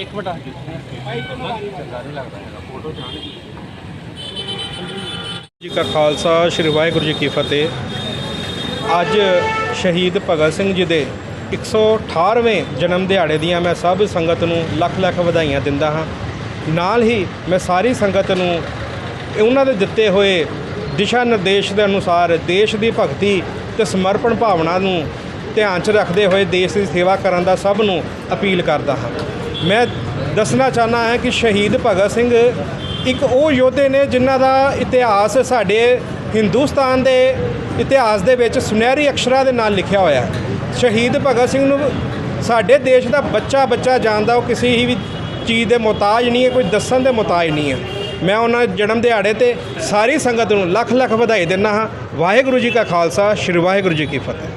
ਇੱਕ ਮਿੰਟ ਆ ਸਰਕਾਰੀ ਜੀ ਕਾ ਖਾਲਸਾ, ਸ੍ਰੀ ਵਾਹਿਗੁਰੂ ਜੀ ਕੀ ਫਤਿਹ। ਅੱਜ ਸ਼ਹੀਦ ਭਗਤ ਸਿੰਘ ਜੀ ਦੇ 118ਵੇਂ ਜਨਮ ਦਿਹਾੜੇ ਦੀਆਂ ਮੈਂ ਸਭ ਸੰਗਤ ਨੂੰ ਲੱਖ ਲੱਖ ਵਧਾਈਆਂ ਦਿੰਦਾ ਹਾਂ। ਨਾਲ ਹੀ ਮੈਂ ਸਾਰੀ ਸੰਗਤ ਨੂੰ ਉਹਨਾਂ ਦੇ ਦਿੱਤੇ ਹੋਏ ਦਿਸ਼ਾ ਨਿਰਦੇਸ਼ ਦੇ ਅਨੁਸਾਰ ਦੇਸ਼ ਦੀ ਭਗਤੀ ਤੇ ਸਮਰਪਣ ਭਾਵਨਾ ਨੂੰ ਧਿਆਨ 'ਚ ਰੱਖਦੇ ਹੋਏ ਦੇਸ਼ ਦੀ ਸੇਵਾ ਕਰਨ ਦਾ ਸਭ ਨੂੰ ਅਪੀਲ ਕਰਦਾ ਹਾਂ। ਮੈਂ ਦੱਸਣਾ ਚਾਹਨਾ ਹੈ ਕਿ ਸ਼ਹੀਦ ਭਗਤ ਸਿੰਘ ਇੱਕ ਉਹ ਯੋਧੇ ਨੇ ਜਿਨ੍ਹਾਂ ਦਾ ਇਤਿਹਾਸ ਸਾਡੇ ਹਿੰਦੁਸਤਾਨ ਦੇ ਇਤਿਹਾਸ ਦੇ ਵਿੱਚ ਸੁਨਹਿਰੀ ਅਕਸ਼ਰਾਂ ਦੇ ਨਾਲ ਲਿਖਿਆ ਹੋਇਆ ਹੈ। ਸ਼ਹੀਦ ਭਗਤ ਸਿੰਘ ਨੂੰ ਸਾਡੇ ਦੇਸ਼ ਦਾ ਬੱਚਾ ਬੱਚਾ ਜਾਣਦਾ ਉਹ ਕਿਸੇ ਹੀ ਵੀ ਚੀਜ਼ ਦੇ ਮੁਹਤਾਜ ਨਹੀਂ ਹੈ, ਕੋਈ ਦੱਸਣ ਦੇ ਮੁਹਤਾਜ ਨਹੀਂ ਹੈ। ਮੈਂ ਉਹਨਾਂ ਜਨਮ ਦਿਹਾੜੇ ਤੇ ਸਾਰੀ ਸੰਗਤ ਨੂੰ ਲੱਖ ਲੱਖ ਵਧਾਈ ਦਿੰਦਾ ਹਾਂ। ਵਾਹਿਗੁਰੂ ਜੀ ਕਾ ਖਾਲਸਾ, ਸ੍ਰੀ ਵਾਹਿਗੁਰੂ ਜੀ ਕੀ ਫਤਿਹ।